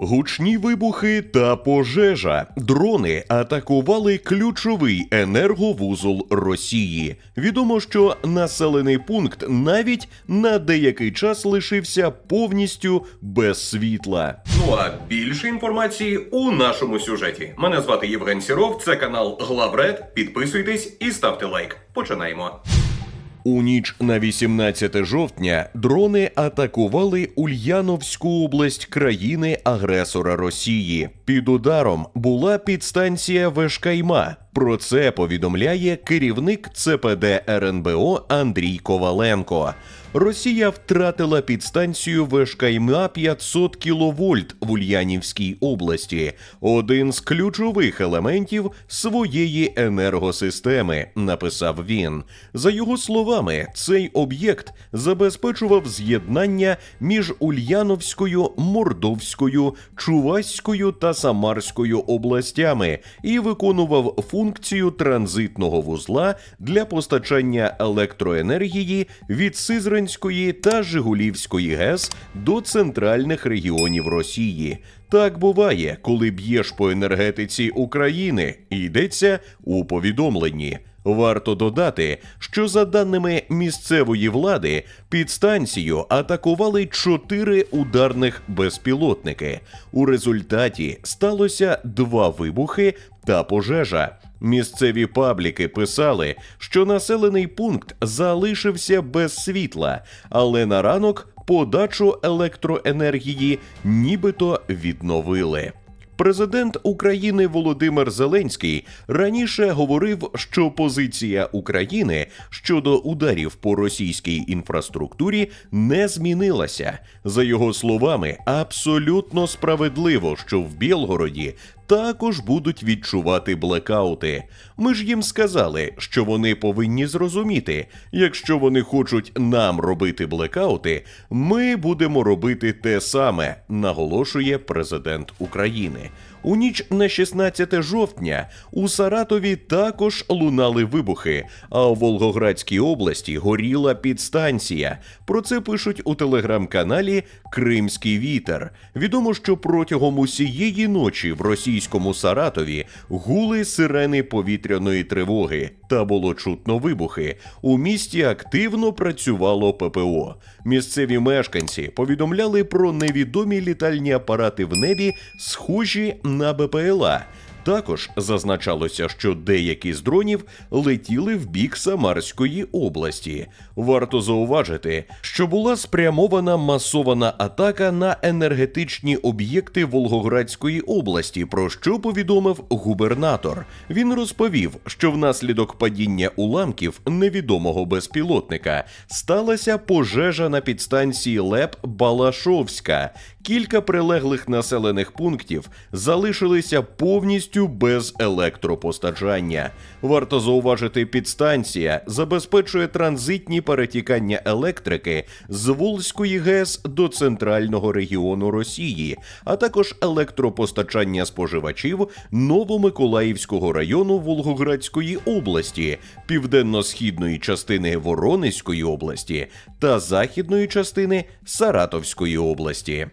Гучні вибухи та пожежа. Дрони атакували ключовий енерговузол Росії. Відомо, що населений пункт навіть на деякий час лишився повністю без світла. Ну а більше інформації у нашому сюжеті. Мене звати Євген Сіров, це канал Главред. Підписуйтесь і ставте лайк. Починаємо. У ніч на 18 жовтня дрони атакували Ульяновську область країни-агресора Росії. Під ударом була підстанція Вешкайма. Про це повідомляє керівник ЦПД РНБО Андрій Коваленко. Росія втратила підстанцію Вешкайма 500 кВт в Ульянівській області, один з ключових елементів своєї енергосистеми, написав він. За його словами, цей об'єкт забезпечував з'єднання між Ульяновською, Мордовською, Чуваською та Самарською областями і виконував функцію транзитного вузла для постачання електроенергії від Сизранської та Жигулівської ГЕС до центральних регіонів Росії. Так буває, коли б'єш по енергетиці України, йдеться у повідомленні. Варто додати, що за даними місцевої влади, підстанцію атакували чотири ударних безпілотники. У результаті сталося два вибухи та пожежа. Місцеві пабліки писали, що населений пункт залишився без світла, але на ранок подачу електроенергії нібито відновили. Президент України Володимир Зеленський раніше говорив, що позиція України щодо ударів по російській інфраструктурі не змінилася. За його словами, абсолютно справедливо, що в Білгороді також будуть відчувати блекаути. Ми ж їм сказали, що вони повинні зрозуміти, якщо вони хочуть нам робити блекаути, ми будемо робити те саме, наголошує президент України. У ніч на 16 жовтня у Саратові також лунали вибухи, а у Волгоградській області горіла підстанція. Про це пишуть у телеграм-каналі Кримський вітер. Відомо, що протягом усієї ночі в російському Саратові гули сирени повітряної тривоги та було чутно вибухи. У місті активно працювало ППО. Місцеві мешканці повідомляли про невідомі літальні апарати в небі, схожі на БПЛА. Також зазначалося, що деякі з дронів летіли в бік Самарської області. Варто зауважити, що була спрямована масована атака на енергетичні об'єкти Волгоградської області, про що повідомив губернатор. Він розповів, що внаслідок падіння уламків невідомого безпілотника сталася пожежа на підстанції ЛЕП Балашовська. Кілька прилеглих населених пунктів залишилися повністю без електропостачання. Варто зауважити, підстанція забезпечує транзитні перетікання електрики з Волзької ГЕС до центрального регіону Росії, а також електропостачання споживачів Новомиколаївського району Волгоградської області, південно-східної частини Воронезької області та західної частини Саратовської області.